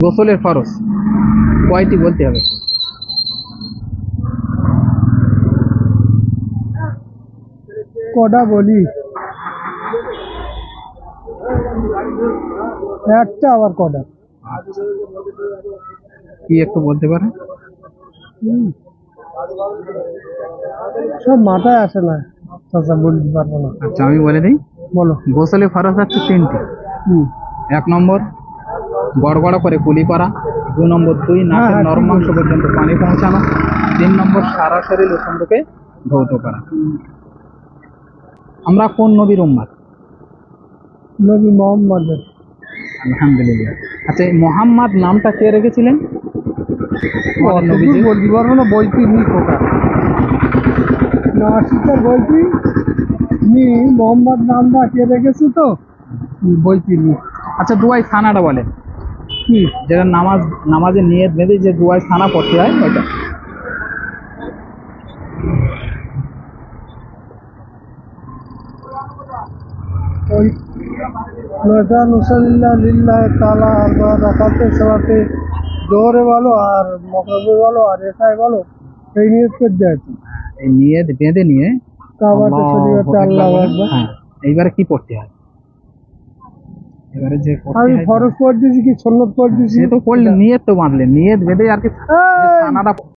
গোসলের ফরজ। কয়টি বলতে হবে? কটা বলি? একটা আবার কটা? কি একটু বলতে পারে। সব মাথায় আসে না। চাচা বলতে পারব না। আচ্ছা আমি বলে দিই। বলো। গোসলে ফরজ হচ্ছে তিনটি। হুম। এক নম্বর গড়গড় করে কুলি করা। দু নম্বর দুই হ্যাঁ, নাকের হ্যাঁ, নরম ঠিক মাংস পর্যন্ত পানি পৌঁছানো। তিন নম্বর সারা শরীর উৎসন্দকে ধৌত করা। আমরা কোন নবীর উম্মাদ? নবী মোহাম্মদের। আলহামদুলিল্লাহ। আচ্ছা এই মোহাম্মদ নামটা কে রেখেছিলেন? বলতে পারব না নি খোকা নি মোহাম্মদ নামটা কে রেখেছে তো? নি আচ্ছা দুয়াই থানাটা বলে কি? যেটা নামাজ নামাজে নিয়ত বেঁধে যে দুয়াই থানা পড়তে হয় ওইটা। ওই নয়টা নুসাল্লাহ লিল্লাহ তালা আরবা রাখাতে সবাতে জোহরে বলো আর মকরবে বলো আর এসায় বলো এই নিয়ত করে দেয় এই নিয়ত বেঁধে নিয়ে কাবাতে শরীয়তে আল্লাহ বলে, আকবার। হ্যাঁ এইবারে কি পড়তে হয়? এবারে যে পড়তে আমি ফরজ পড় কি সন্ন্যত সে তো করলেন নিয়ত তো বাঁধলেন নিয়ত বেঁধে আর কি